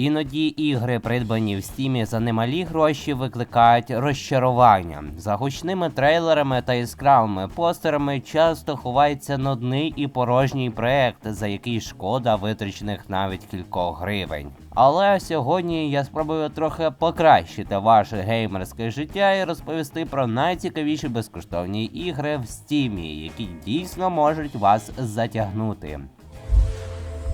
Іноді ігри, придбані в стімі за немалі гроші, викликають розчарування. За гучними трейлерами та яскравими постерами часто ховається нудний і порожній проект, за який шкода витрачених навіть кількох гривень. Але сьогодні я спробую трохи покращити ваше геймерське життя і розповісти про найцікавіші безкоштовні ігри в стімі, які дійсно можуть вас затягнути.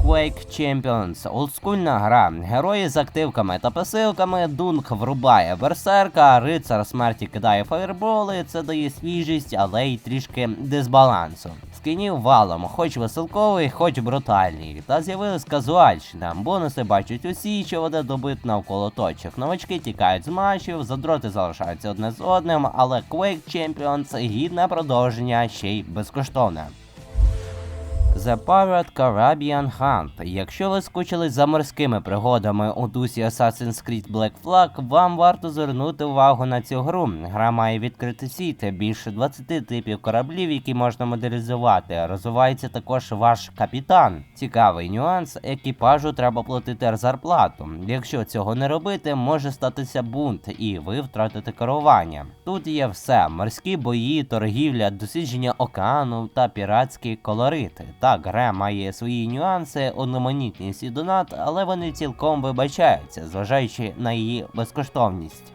Quake Champions олдскульна гра. Герої з активками та пасивками. Дунк врубає берсерка, рицар смерті кидає фаєрболи. Це дає свіжість, але й трішки дисбалансу. Скинів валом, хоч веселковий, хоч брутальний. Та з'явилась казуальщина. Бонуси бачать усі, що веде добит навколо точок. Новачки тікають з матчів, задроти залишаються одне з одним, але Quake Champions гідне продовження ще й безкоштовне. The Pirate Caribbean Hunt. Якщо ви скучили за морськими пригодами у дусі Assassin's Creed Black Flag, вам варто звернути увагу на цю гру. Гра має відкритий світ, більше 20 типів кораблів, які можна моделізувати. Розвивається також ваш капітан. Цікавий нюанс, екіпажу треба платити зарплату. Якщо цього не робити, може статися бунт, і ви втратите керування. Тут є все: морські бої, торгівля, дослідження океану та піратські колорити. Так, гра має свої нюанси, одноманітність і донат, але вони цілком вибачаються, зважаючи на її безкоштовність.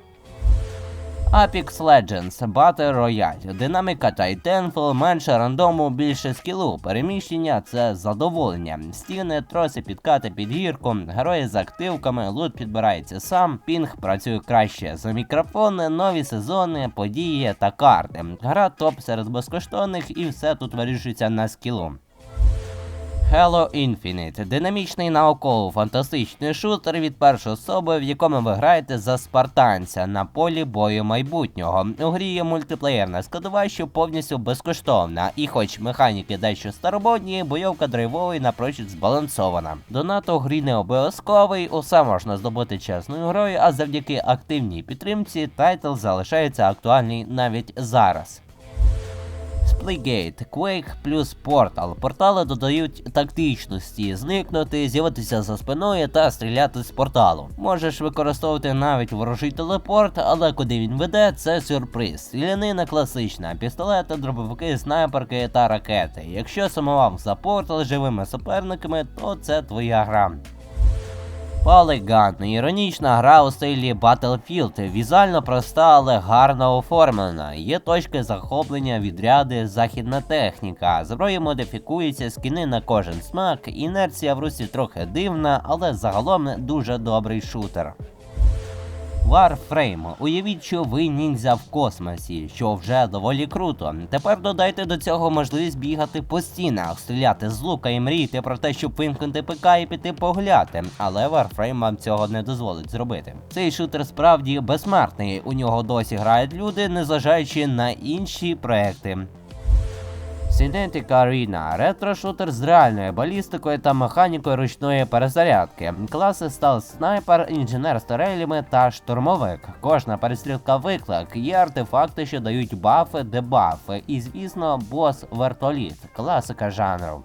Apex Legends Battle Royale. Динаміка Titanfall, менше рандому, більше скілу. Переміщення це задоволення. Стіни, троси, підкати під гірку, герої з активками, лут підбирається сам, пінг працює краще за мікрофони, нові сезони, події та карти. Гра топ серед безкоштовних і все тут вирішується на скілу. Halo Infinite динамічний науково-фантастичний шутер від першої особи, в якому ви граєте за спартанця на полі бою майбутнього. У грі є мультиплеєрна складова, що повністю безкоштовна, і хоч механіки дещо старомодні, бойовка драйвова і напрочуд збалансована. Донат у грі не обов'язковий, усе можна здобути чесною грою, а завдяки активній підтримці тайтл залишається актуальний навіть зараз. Splitgate, Quake плюс Portal. Портали додають тактичності, зникнути, з'явитися за спиною та стріляти з порталу. Можеш використовувати навіть ворожий телепорт, але куди він веде, це сюрприз. Стрілянина класична, пістолети, дробовики, снайперки та ракети. Якщо сумував за портал живими суперниками, то це твоя гра. Polygon – іронічна гра у стилі Battlefield, візуально проста, але гарно оформлена. Є точки захоплення, відряди, західна техніка. Зброї модифікуються, скини на кожен смак. Інерція в русі трохи дивна, але загалом дуже добрий шутер. Warframe. Уявіть, що ви ніндзя в космосі, що вже доволі круто. Тепер додайте до цього можливість бігати по стінах, стріляти з лука і мріяти про те, щоб вимкнути ПК і піти погуляти. Але Warframe вам цього не дозволить зробити. Цей шутер справді безсмертний. У нього досі грають люди, незважаючи на інші проекти. Synetic Arena – ретро-шутер з реальною балістикою та механікою ручної перезарядки. Класи стал снайпер, інженер з турелями та штурмовик. Кожна перестрілка виклик. Є артефакти, що дають бафи, дебафи. І, звісно, бос вертоліт, класика жанру.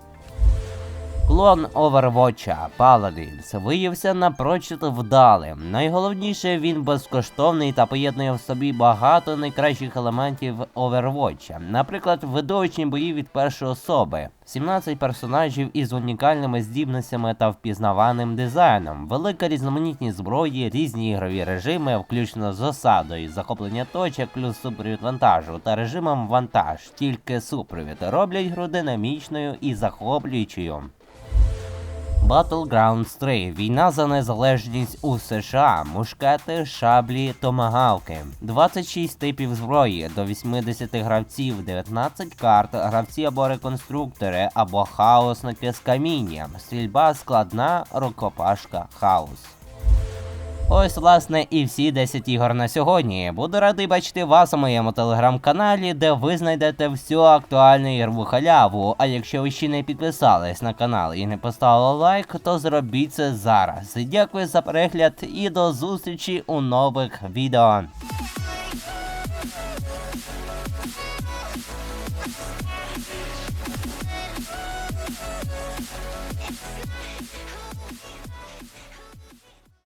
Клон Overwatch Paladins виявився напрочуд вдалим. Найголовніше він безкоштовний та поєднує в собі багато найкращих елементів Overwatch. Наприклад, видовищні бої від першої особи, 17 персонажів із унікальними здібностями та впізнаваним дизайном, велика різноманітність зброї, різні ігрові режими, включно з осадою, захоплення точок, плюс супровід вантажу та режимом вантаж. Тільки супровід роблять гру динамічною і захоплюючою. Battlegrounds 3. Війна за незалежність у США. Мушкети, шаблі, томагавки. 26 типів зброї, до 80 гравців, 19 карт, гравці або реконструктори, або хаосники з камінням. Стрільба складна, рукопашка, хаос. Ось, власне, і всі 10 ігор на сьогодні. Буду радий бачити вас у моєму телеграм-каналі, де ви знайдете всю актуальну ігрову халяву. А якщо ви ще не підписались на канал і не поставили лайк, то зробіть це зараз. Дякую за перегляд і до зустрічі у нових відео.